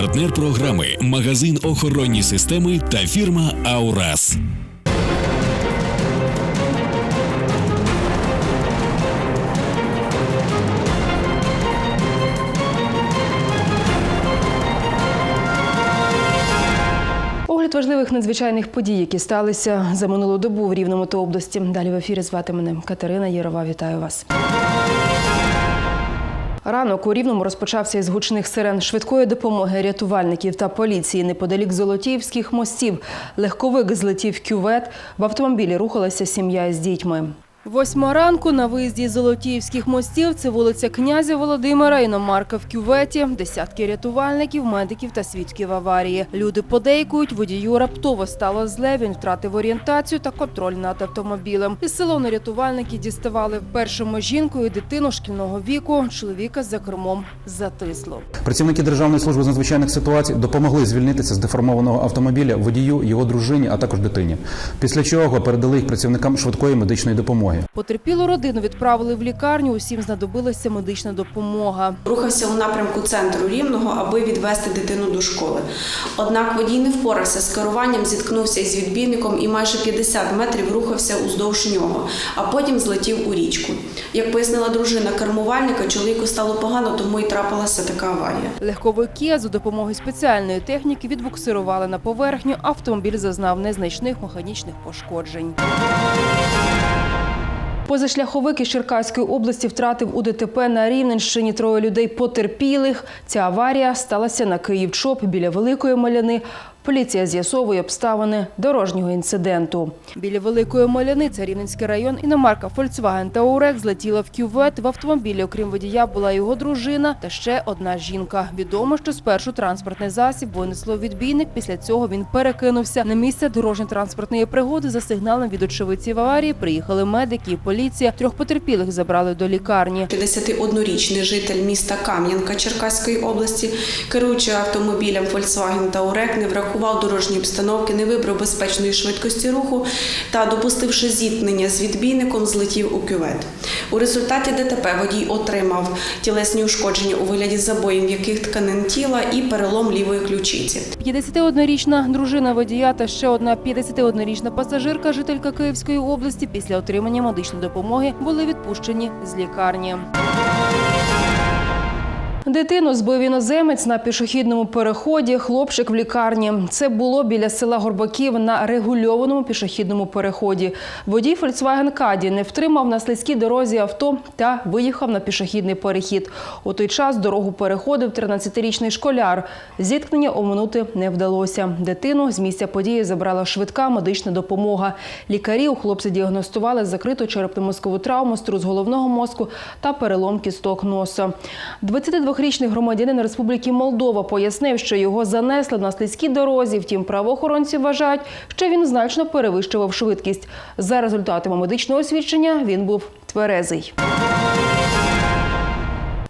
Партнер програми магазин охоронні системи та фірма Аурас. Огляд важливих надзвичайних подій, які сталися за минулу добу в Рівному та області. Далі в ефірі звати мене Катерина Єрова. Вітаю вас. Ранок у Рівному розпочався із гучних сирен швидкої допомоги рятувальників та поліції неподалік Золотіївських мостів. Легковик злетів кювет. В автомобілі рухалася сім'я з дітьми. Восьма ранку на виїзді Золотіївських мостів це вулиця князя Володимира, іномарка в кюветі, десятки рятувальників, медиків та свідків аварії. Люди подейкують, водію раптово стало зле, він втратив орієнтацію та контроль над автомобілем. Із салону рятувальники діставали першому жінку і дитину шкільного віку. Чоловіка за кермом затисло. Працівники Державної служби з надзвичайних ситуацій допомогли звільнитися з деформованого автомобіля водію, його дружині, а також дитині. Після чого передали їх працівникам швидкої медичної допомоги. Потерпілу родину відправили в лікарню. Усім знадобилася медична допомога. Рухався у напрямку центру Рівного, аби відвести дитину до школи. Однак водій не впорався з керуванням, зіткнувся із відбійником і майже 50 метрів рухався уздовж нього, а потім злетів у річку. Як пояснила дружина кермувальника, чоловіку стало погано, тому і трапилася така аварія. Легковики за допомогою спеціальної техніки відбуксирували на поверхню. Автомобіль зазнав незначних механічних пошкоджень. Позашляховик із Черкаської області втратив у ДТП на Рівненщині троє людей потерпілих. Ця аварія сталася на Київчоп біля Великої Маляни. Поліція з'ясовує обставини дорожнього інциденту. Біля Великої Маляни, це Рівненський район, іномарка Volkswagen Touareg злетіла в кювет. В автомобілі, окрім водія, була його дружина та ще одна жінка. Відомо, що спершу транспортний засіб винесло відбійник. Після цього він перекинувся на місце дорожньо-транспортної пригоди. За сигналом від очевидців аварії приїхали медики і поліція. Трьох потерпілих забрали до лікарні. 51-річний житель міста Кам'янка Черкаської області, керуючи автомобілем Volkswagen Touareg, не врахував дорожньої обстановки, не вибрав безпечної швидкості руху та, допустивши зіткнення з відбійником, злетів у кювет. У результаті ДТП водій отримав тілесні ушкодження у вигляді забоїв м'яких тканин тіла і перелом лівої ключиці. 51-річна дружина водія та ще одна 51-річна пасажирка, жителька Київської області, після отримання медичної допомоги були відпущені з лікарні. Дитину збив іноземець на пішохідному переході. Хлопчик в лікарні. Це було біля села Горбаків на регульованому пішохідному переході. Водій Volkswagen Каді не втримав на слизькій дорозі авто та виїхав на пішохідний перехід. У той час дорогу переходив 13-річний школяр. Зіткнення оминути не вдалося. Дитину з місця події забрала швидка медична допомога. Лікарі у хлопця діагностували закриту черепно-мозкову травму, струс головного мозку та перелом кісток носа. 22-річний громадянин Республіки Молдова пояснив, що його занесли на слизькій дорозі. Втім, правоохоронці вважають, що він значно перевищував швидкість. За результатами медичного освідчення він був тверезий.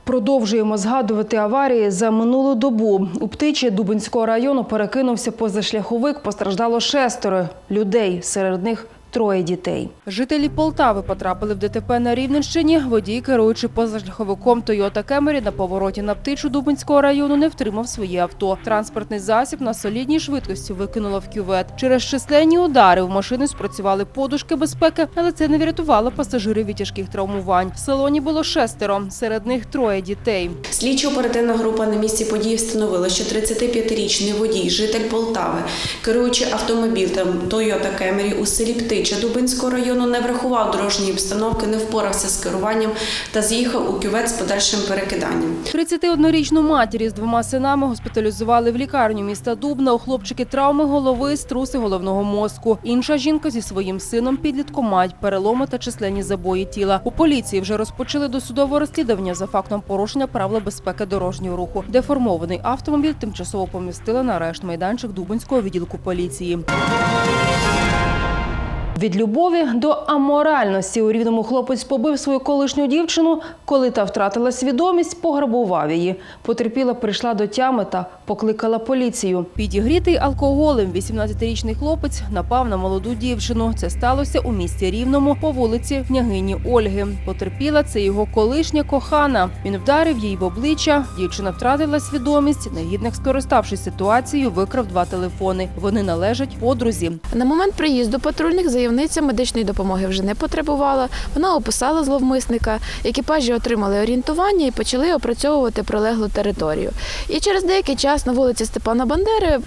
Продовжуємо згадувати аварії за минулу добу. У птичі Дубинського району перекинувся позашляховик. Постраждало шестеро людей. Серед них троє дітей. Жителі Полтави потрапили в ДТП на Рівненщині. Водій, керуючи позашляховиком Toyota Camry на повороті на птичу Дубинського району, не втримав своє авто. Транспортний засіб на солідній швидкості викинуло в кювет. Через численні удари в машини спрацювали подушки безпеки, але це не врятувало пасажирів від тяжких травмувань. В салоні було шестеро, серед них троє дітей. Слідчо-оперативна група на місці події встановила, що 35-річний водій, житель Полтави, керуючи автомобілем Toyota Camry у селі Птича Дубинського району, не врахував дорожньої обстановки, не впорався з керуванням та з'їхав у кювет з подальшим перекиданням. 31-річну матір з двома синами госпіталізували в лікарню міста Дубна. У хлопчики травми голови, струси головного мозку. Інша жінка зі своїм сином підлітком мають переломи та численні забої тіла. У поліції вже розпочали досудове розслідування за фактом порушення правил безпеки дорожнього руху. Деформований автомобіль тимчасово помістили на арешт майданчик Дубинського відділку поліції. Від любові до аморальності у рівному хлопець побив свою колишню дівчину, коли та втратила свідомість, пограбував її. Потерпіла, прийшла до тями та покликала поліцію. Підігрітий алкоголем 18-річний хлопець напав на молоду дівчину. Це сталося у місті Рівному по вулиці княгині Ольги. Потерпіла це його колишня кохана. Він вдарив їй в обличчя. Дівчина втратила свідомість. Негідник, скориставшись ситуацією, викрав два телефони. Вони належать подрузі. На момент приїзду патрульних заявниця медичної допомоги вже не потребувала. Вона описала зловмисника. Екіпажі отримали орієнтування і почали опрацьовувати прилеглу територію. І через деякий час на вулиці Степана Бандери е,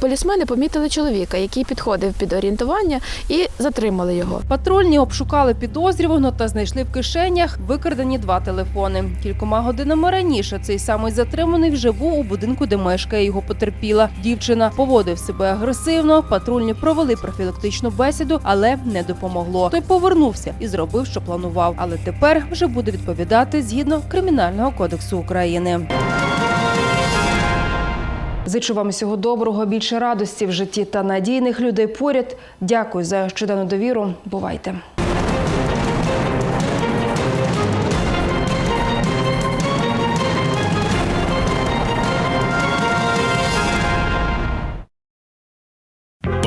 полісмени помітили чоловіка, який підходив під орієнтування, і затримали його. Патрульні обшукали підозрюваного та знайшли в кишенях викрадені два телефони. Кількома годинами раніше цей самий затриманий вже був у будинку, де мешкає його потерпіла. Дівчина поводив себе агресивно. Патрульні провели профілактичну бесіду, але не допомогло. Той повернувся і зробив, що планував. Але тепер вже буде відповідати згідно кримінального кодексу України. Зичу вам всього доброго, більше радості в житті та надійних людей поряд. Дякую за щоденну довіру. Бувайте.